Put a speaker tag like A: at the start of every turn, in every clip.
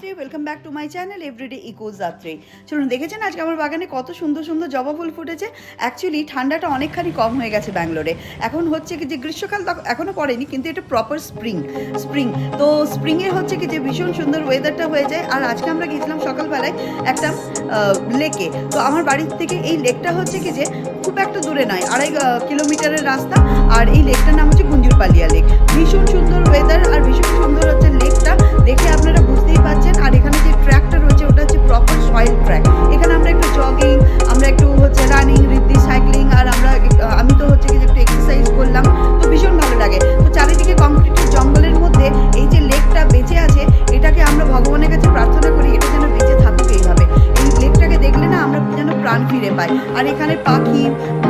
A: যাত্রী welcome back to my channel everyday eco যাত্রী। চলুন, দেখেছেন আজকে আমার বাগানে কত সুন্দর সুন্দর জবা ফুল ফুটেছে? অ্যাকচুয়ালি ঠান্ডাটা অনেকখানি কম হয়ে গেছে ব্যাঙ্গালোরে। এখন হচ্ছে কি যে গ্রীষ্মকাল এখনও এখনও পড়েনি, কিন্তু এটা প্রপার স্প্রিং স্প্রিং তো স্প্রিংয়ে হচ্ছে কি যে ভীষণ সুন্দর ওয়েদারটা হয়ে যায়। আর আজকে আমরা গিয়েছিলাম সকালবেলায় একটা লেকে। তো আমার বাড়ির থেকে এই লেকটা হচ্ছে কি যে খুব একটা দূরে নয়, আড়াই কিলোমিটারের রাস্তা। আর এই লেকটার নাম হচ্ছে গুঞ্জুরপালিয়া লেক। ভীষণ সুন্দর ওয়েদার আর ভীষণ সুন্দর হচ্ছে লেকটা। দেখে আপনারা বুঝতেই পারছেন। আর এখানে যে ট্র্যাকটা রয়েছে, ওটা হচ্ছে প্রপার সয়েল ট্র্যাক এখানে আমরা একটু জগিং প্রাণ ফিরে পায়। আর এখানে পাখি,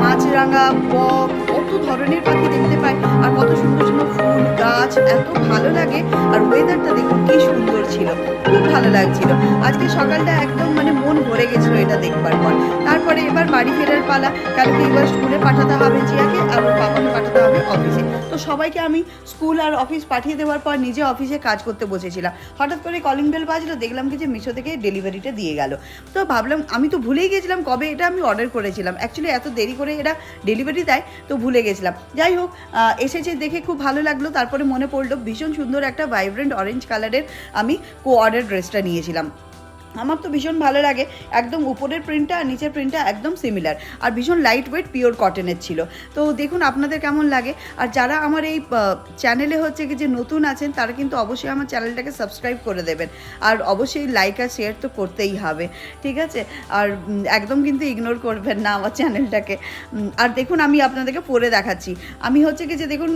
A: মাছরাঙা, বক, কত ধরনের পাখি দেখতে পায়। আর কত সুন্দর সুন্দর ফুল, গাছ, এত ভালো লাগে। আর ওয়েদারটা দেখুন, কি সুন্দর ছিল, খুব ভালো লাগছিল। আজকে সকালটা একদম মানে মন ভরে গেছিল এটা দেখবার পর। তারপরে এবার বাড়ি ফেরার পালা। কালকে এবার স্কুলে পাঠাতে হবে জিয়াকে, আর ওর বাবাকে পাঠাতে হবে অফিসে। তো সবাইকে আমি স্কুল আর অফিস পাঠিয়ে দেওয়ার পর নিজে অফিসে কাজ করতে বসেছিলাম। হঠাৎ করে কলিং বেল বাজলো, দেখলাম কি যে মিশো থেকে ডেলিভারিটা দিয়ে গেল। তো ভাবলাম, আমি তো ভুলেই গেছিলাম কবে এটা আমি অর্ডার করেছিলাম। অ্যাকচুয়ালি এত দেরি করে এটা ডেলিভারি দেয়, তো ভুলে গেছিলাম। যাই হোক এসেছে দেখে খুব ভালো লাগল। তারপরে মনে পড়ল, ভীষণ সুন্দর একটা ভাইব্রেন্ট অরেঞ্জ কালারের আমি কো অর্ডার ড্রেসটা নিয়েছিলাম। আমার তো ভীষণ ভালো লাগে। একদম উপরের প্রিন্টটা আর নিচের প্রিন্টটা একদম সিমিলার আর ভীষণ লাইট ওয়েট পিওর কটনের ছিল। তো দেখুন আপনাদের কেমন লাগে। আর যারা আমার এই চ্যানেলে হচ্ছে কি যে নতুন আছেন, তারা কিন্তু অবশ্যই আমার চ্যানেলটাকে সাবস্ক্রাইব করে দেবেন। আর অবশ্যই লাইক আর শেয়ার তো করতেই হবে। ঠিক আছে? আর একদম কিন্তু ইগনোর করবেন না আমার চ্যানেলটাকে আর দেখুন আমি আপনাদেরকে পরে দেখাচ্ছি। আমি হচ্ছে কি যে দেখুন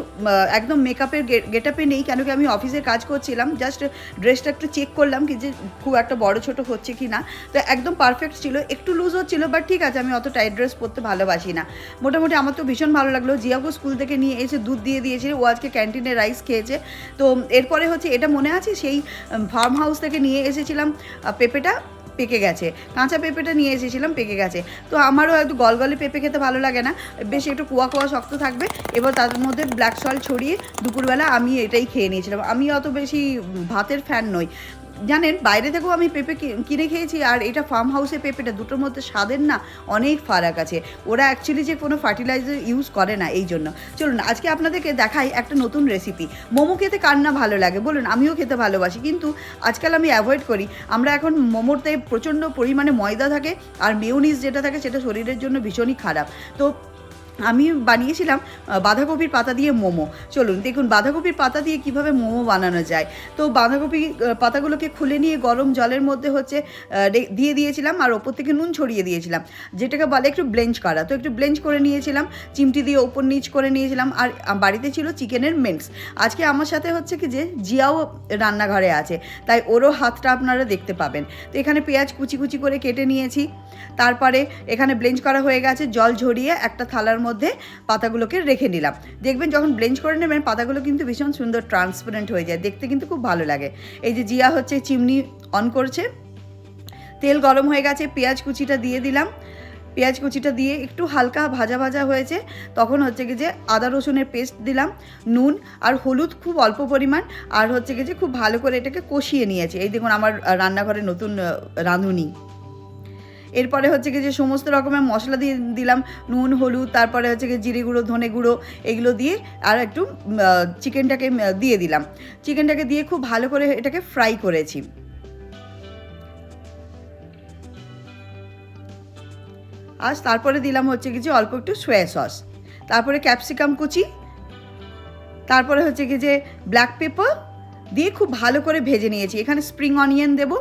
A: একদম মেকআপের গেট আপে নেই, কেন কি আমি অফিসে কাজ করছিলাম। জাস্ট ড্রেসটা একটু চেক করলাম কি যে খুব একটা বড়, ছোট হচ্ছে কি না, তো একদম পারফেক্ট ছিল। একটু লুজ হচ্ছিল বাট ঠিক আছে, আমি অত টাইট ড্রেস পরতে ভালোবাসি না। মোটামুটি আমার তো ভীষণ ভালো লাগল। জিয়াকে স্কুল থেকে নিয়ে এসে দুধ দিয়ে দিয়েছে ও আজকে ক্যান্টিনে রাইস খেয়েছে। তো এরপরে হচ্ছে, এটা মনে আছে? সেই ফার্ম হাউস থেকে নিয়ে এসেছিলাম পেঁপেটা পেকে গেছে। কাঁচা পেঁপেটা নিয়ে এসেছিলাম, পেকে গেছে। তো আমারও একটু গলগলে পেঁপে খেতে ভালো লাগে না। বেশ একটু কুয়া কুয়া শক্ত থাকবে। এবার তার মধ্যে ব্ল্যাক সল্ট ছড়িয়ে দুপুরবেলা আমি এটাই খেয়ে নিয়েছিলাম। আমি অত বেশি ভাতের ফ্যান নই। জানেন, বাইরে থেকেও আমি পেঁপে কিনে খেয়েছি আর এটা ফার্ম হাউসে পেঁপেটা দুটোর মধ্যে স্বাদের না অনেক ফারাক আছে। ওরা অ্যাকচুয়ালি যে কোনো ফার্টিলাইজার ইউজ করে না এই জন্য। চলুন, আজকে আপনাদেরকে দেখাই একটা নতুন রেসিপি মোমো খেতে কার না ভালো লাগে? বলুন, আমিও খেতে ভালোবাসি। কিন্তু আজকাল আমি অ্যাভয়েড করি। আমরা এখন মোমোতে প্রচণ্ড পরিমাণে ময়দা থাকে আর মেয়োনিজ যেটা থাকে সেটা শরীরের জন্য ভীষণই খারাপ। তো আমি বানিয়েছিলাম বাঁধাকপির পাতা দিয়ে মোমো। চলুন, দেখুন বাঁধাকপির পাতা দিয়ে কীভাবে মোমো বানানো যায়। তো বাঁধাকপি পাতাগুলোকে খুলে নিয়ে গরম জলের মধ্যে হচ্ছে দিয়ে দিয়েছিলাম আর ওপর থেকে নুন ছড়িয়ে দিয়েছিলাম। যেটাকে বলে একটু ব্লেঞ্চ করা। তো একটু ব্লেঞ্চ করে নিয়েছিলাম, চিমটি দিয়ে ওপর নিচ করে নিয়েছিলাম আর বাড়িতে ছিল চিকেনের মেন্টস। আজকে আমার সাথে হচ্ছে কি যে, জিয়াও রান্নাঘরে আছে। তাই ওরও হাতটা আপনারা দেখতে পাবেন। তো এখানে পেঁয়াজ কুচি কুচি করে কেটে নিয়েছি। তারপরে এখানে ব্লেঞ্চ করা হয়ে গেছে, জল ঝরিয়ে একটা থালার মধ্যে পাতাগুলোকে রেখে নিলাম। দেখবেন যখন ব্লেঞ্চ করে নেবেন, পাতাগুলো কিন্তু ভীষণ সুন্দর ট্রান্সপারেন্ট হয়ে যায়। দেখতে কিন্তু খুব ভালো লাগে। এই যে জিয়া হচ্ছে চিমনি অন করছে। তেল গরম হয়ে গেছে, পেঁয়াজ কুচিটা দিয়ে দিলাম। পেঁয়াজ কুচিটা দিয়ে একটু হালকা ভাজা ভাজা হয়েছে। তখন হচ্ছে কি যে আদা রসুনের পেস্ট দিলাম, নুন আর হলুদ খুব অল্প পরিমাণ। আর হচ্ছে কি যে খুব ভালো করে এটাকে কষিয়ে নিয়েছে। এই দেখুন আমার রান্নাঘরে নতুন রাঁধুনি। এরপরে হচ্ছে কি যে সমস্ত রকমের মশলা দিয়ে দিলাম, নুন, হলুদ, তারপরে হচ্ছে কি জিরে গুঁড়ো, ধনে গুঁড়ো, এগুলো দিয়ে আর একটু চিকেনটাকে দিয়ে দিলাম। চিকেনটাকে দিয়ে খুব ভালো করে এটাকে ফ্রাই করেছি। আর তারপরে দিলাম হচ্ছে কি যে অল্প একটু সোয়া সস। তারপরে ক্যাপসিকাম কুচি। তারপরে হচ্ছে কি যে ব্ল্যাক পেপার দিয়ে খুব ভালো করে ভেজে নিয়েছি। এখানে স্প্রিং অনিয়ন দেবো।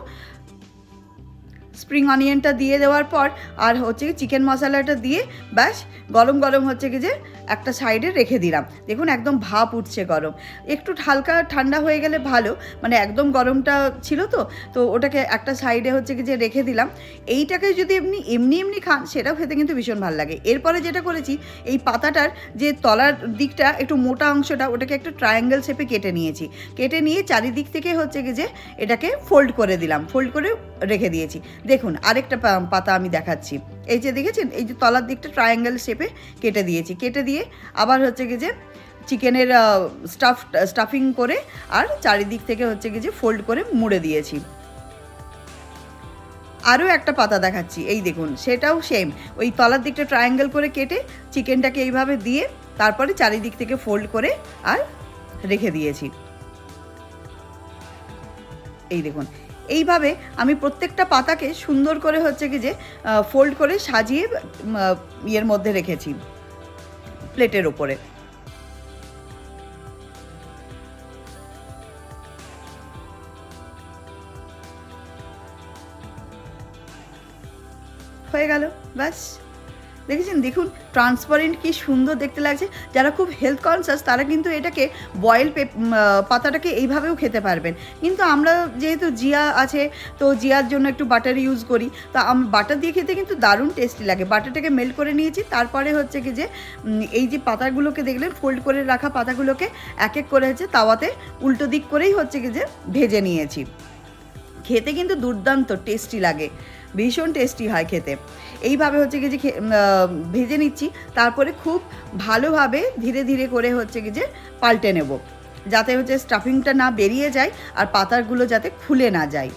A: স্প্রিং অনিয়নটা দিয়ে দেওয়ার পর আর হচ্ছে চিকেন মশলাটা দিয়ে ব্যাস গরম গরম হচ্ছে কি যে একটা সাইডে রেখে দিলাম। দেখুন, একদম ভাপ উঠছে গরম। একটু হালকা ঠান্ডা হয়ে গেলে ভালো মানে একদম গরমটা ছিল তো তো ওটাকে একটা সাইডে হচ্ছে কি যে রেখে দিলাম। এইটাকে যদি এমনি এমনি এমনি খান, সেটাও খেতে কিন্তু ভীষণ ভালো লাগে। এরপরে যেটা করেছি, এই পাতাটার যে তলার দিকটা, একটু মোটা অংশটা, ওটাকে একটা ট্রায়াঙ্গেল শেপে কেটে নিয়েছি। কেটে নিয়ে চারিদিক থেকে হচ্ছে কি যে এটাকে ফোল্ড করে দিলাম। ফোল্ড করে রেখে দিয়েছি। দেখুন, আরেকটা পাতা আমি দেখাচ্ছি। এই যে দেখেছেন? এই যে তলার দিকটা ট্রায়াঙ্গেল শেপে কেটে দিয়েছি। কেটে দিয়ে আবার হচ্ছে কি যে চিকেনের স্টাফ স্টাফিং করে আর চারিদিক থেকে হচ্ছে কি যে ফোল্ড করে মুড়ে দিয়েছি। আরও একটা পাতা দেখাচ্ছি, এই দেখুন, সেটাও সেম ওই তলার দিকটা ট্রায়াঙ্গেল করে কেটে চিকেনটাকে এইভাবে দিয়ে তারপরে চারিদিক থেকে ফোল্ড করে আর রেখে দিয়েছি। এই দেখুন, এইভাবে আমি প্রত্যেকটা পাতাকে সুন্দর করে হচ্ছে কি যে ফোল্ড করে সাজিয়ে ইয়ের মধ্যে রেখেছি। প্লেটের ওপরে হয়ে গেল ব্যাস দেখেছেন? দেখুন ট্রান্সপারেন্ট কি সুন্দর দেখতে লাগছে। যারা খুব হেলথ কনসাস তারা কিন্তু এটাকে বয়েল পাতাটাকে এইভাবেও খেতে পারবেন। কিন্তু আমরা যেহেতু জিয়া আছে, তো জিয়ার জন্য একটু বাটার ইউজ করি। তো বাটার দিয়ে খেতে কিন্তু দারুণ টেস্টি লাগে। বাটারটাকে মেল্ট করে নিয়েছি। তারপরে হচ্ছে কি যে এই যে পাতাগুলোকে দেখলেন ফোল্ড করে রাখা পাতাগুলোকে এক এক করে হচ্ছে তাওয়াতে উল্টো দিক করেই হচ্ছে কি যে ভেজে নিয়েছি। খেতে কিন্তু দুর্দান্ত টেস্টি লাগে। ভীষণ টেস্টি হয় খেতে। এইভাবে হচ্ছে কি যে ভেজে নিচ্ছি, তারপরে খুব ভালোভাবে ধীরে ধীরে করে হচ্ছে কি যে পাল্টে নেব। যাতে হচ্ছে স্টাফিংটা না বেরিয়ে যায় আর পাতাগুলো যাতে খুলে না যায়।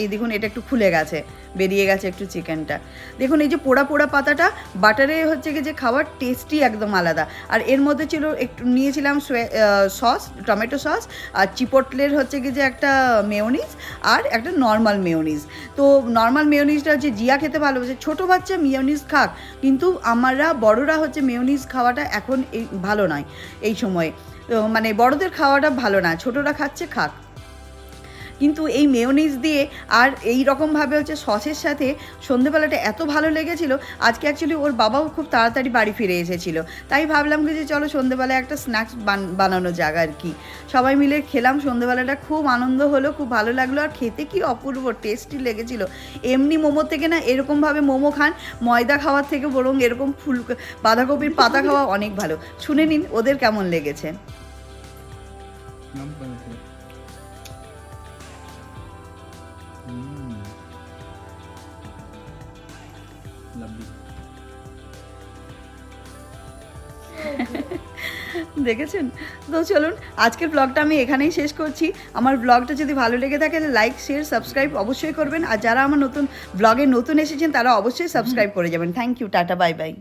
A: এই দেখুন, এটা একটু খুলে গেছে। বেরিয়ে গেছে একটু চিকেনটা। দেখুন, এই যে পোড়া পোড়া পাতাটা, বাটারে হচ্ছে যে খাওয়ার টেস্টই একদম আলাদা। আর এর মধ্যে ছিল একটু, নিয়েছিলাম সস টমেটো সস আর চিপটলের হচ্ছে কি যে একটা মেয়োনিজ আর একটা নর্মাল মেয়োনিজ তো নর্মাল মেয়োনিজটা যে জিয়া খেতে ভালোবাসে, ছোটো বাচ্চা মেয়োনিজ খাক, কিন্তু আমরা, বড়রা হচ্ছে মেয়োনিজ খাওয়াটা এখন এই, ভালো নয়, এই সময়ে। তো মানে বড়দের খাওয়াটা ভালো না, ছোটরা খাচ্ছে, খাক। কিন্তু এই মেয়োনিজ দিয়ে আর এই রকমভাবে হচ্ছে সসের সাথে সন্ধেবেলাটা এত ভালো লেগেছিল, আজকে অ্যাকচুয়ালি ওর বাবাও খুব তাড়াতাড়ি বাড়ি ফিরে এসেছিল। তাই ভাবলাম যে চলো সন্ধেবেলায় একটা স্ন্যাক্স বানানো যাক আর কি। সবাই মিলে খেলাম, সন্ধেবেলাটা খুব আনন্দ হলো, খুব ভালো লাগল। আর খেতে কি অপূর্ব টেস্টি লেগেছিল। এমনি মোমো থেকে না এরকমভাবে মোমো খান, ময়দা খাওয়ার থেকে বরং এরকম ফুল বাঁধাকপির পাতা খাওয়া অনেক ভালো। শুনে নিন, ওদের কেমন লেগেছে?
B: হুম
A: দেখেছেন? তো চলুন আজকের ব্লগটা আমি এখানেই শেষ করছি। আমার ব্লগটা যদি ভালো লেগে থাকে লাইক শেয়ার সাবস্ক্রাইব অবশ্যই করবেন। আর যারা আমার নতুন ব্লগে নতুন এসেছেন তারা অবশ্যই সাবস্ক্রাইব করে যাবেন। Thank you tata bye bye